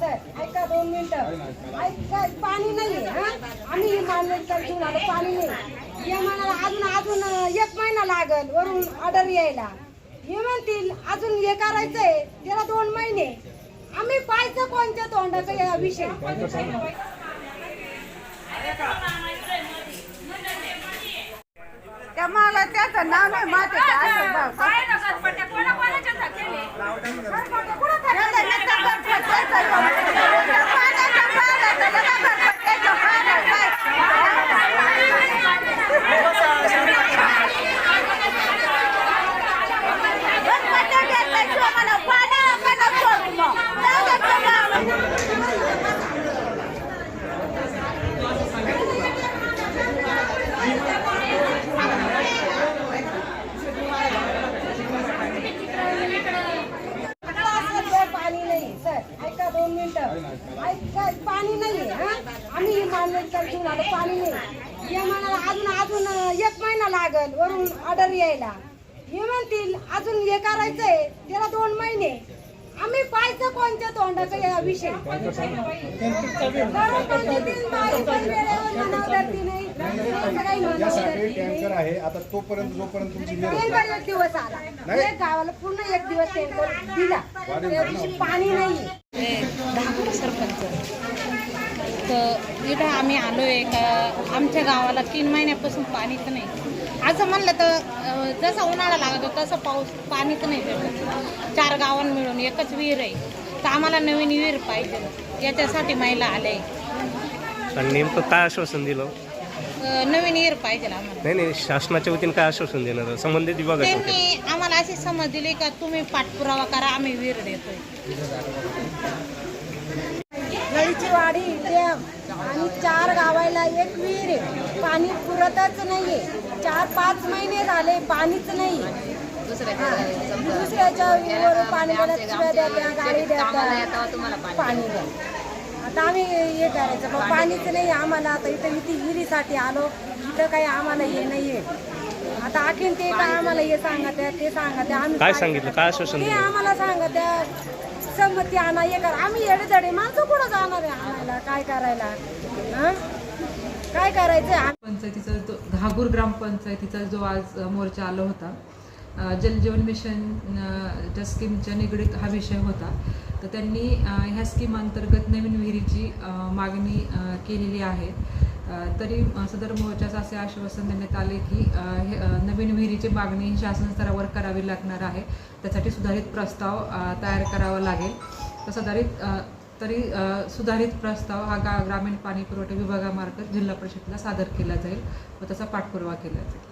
Sir ऐका दोन मिनिटं. ऐका पाणी नाही हा? आम्ही ही मान्यता घेऊन आलो पाणी नाही. हे म्हणाला अजून अजून एक महिना लागल वरून ऑर्डर यायला. हे म्हणतील अजून हे करायचंय त्याला दोन महिने. आम्ही पाहायचं कोणत्या तोंडाचा या विषय. त्या मला त्याचं नाव नाही माहिती का असं भाऊ का? काय नका पट्ट्या कोणा कोणाच्या केले त्याला नुसतं घरपट्ट्याचं भाऊ. त्या पाण्याच्या पाण्याचं लगा घरपट्ट्याचं पाण्याचं काय? घरपट्ट्या घेतल्याशिवाय मला पाण्या मला सोड मग. जाऊ दे तुम्हाला. पाणी नाही सर ऐका दोन मिनिटं ऐका पाणी नाही आम्ही ही मान्यता पाणी नाही. हे म्हणाला अजून अजून एक महिना लागल वरून ऑर्डर यायला. हे म्हणतील अजून हे करायचंय त्याला दोन महिने. आम्ही पाहायचं कोणत्या तोंडाचा या विषय? ग्रामपंचायतीत बाई पण वेळेवर नाही. काही नाही. टँकर आहे आता तोपर्यंत जोपर्यंत तुमची एक दिवस आला. एक गावाला पूर्ण एक दिवस टँकर दिला. त्या दिवशी पाणी नाही. सरपंच. तर इथं आम्ही आलो आहे का आमच्या गावाला तीन महिन्यापासून पाणीच नाही. असं म्हणलं तर अं, जसा उन्हाळा लागतो तसं पाऊस पाणीच नाही भेटत. चार गावां मिळून एकच विहीर आहे. तर आम्हाला नवीन विहीर पाहिजे. याच्यासाठी महिला आले आणि नेमकं काय आश्वासन दिलं? नवीन विहीर पाहिजे आम्हाला. नाही नाही शासनाच्या वतीने काय आश्वासन देणार? संबंधित विभागाच्या वतीने. त्यांनी आम्हाला अशी समज दिली का तुम्ही पाठपुरावा करा आम्ही विहीर देतोय. वाडी डॅम आणि चार गावाला एक विहीर आहे. पाणी पुरतच नाहीये. चार पाच महिने झाले पाणीच नाही. दुसऱ्याच्या विहिरीवर पाणी द्या गाडी द्या पाणी द्या. आता आम्ही हे करायचं. पण पाणीच नाही आम्हाला आता इथं इथे विहिरीसाठी आलो. इथं काही आम्हाला हे नाहीये. आता आणखीन ते काय आम्हाला हे सांगत आहे ते सांगत आहे आम्ही काय सांगितलं? काय आश्वासन ते दिलं? आम्हाला सांगत आहे संमती आणा हे कर. आम्ही येडेधडे माणसं कुठं जाणार आहे आणायला? काय करायला? हं? काय करायचंय? आम्ही पंचायतीचा जो घागूर ग्रामपंचायतीचा जो आज अ, मोर्चा आला होता अ, जलजीवन मिशन अ, स्कीमच्या निगडीत हा विषय होता. तर त्यांनी ह्या स्कीम अंतर्गत नवीन विहिरीची मागणी केलेली आहे. तरी सदर मोर्चाचं असे आश्वासन देण्यात आले की हे नवीन विहिरीची मागणी शासन स्तरावर करावी लागणार आहे. त्यासाठी सुधारित प्रस्ताव तयार करावा लागेल. तर सुधारित तरी सुधारित प्रस्ताव हा गा ग्रामीण पाणी पुरवठा विभागामार्फत जिल्हा परिषदेला सादर केला जाईल व त्याचा पाठपुरावा केला जाईल.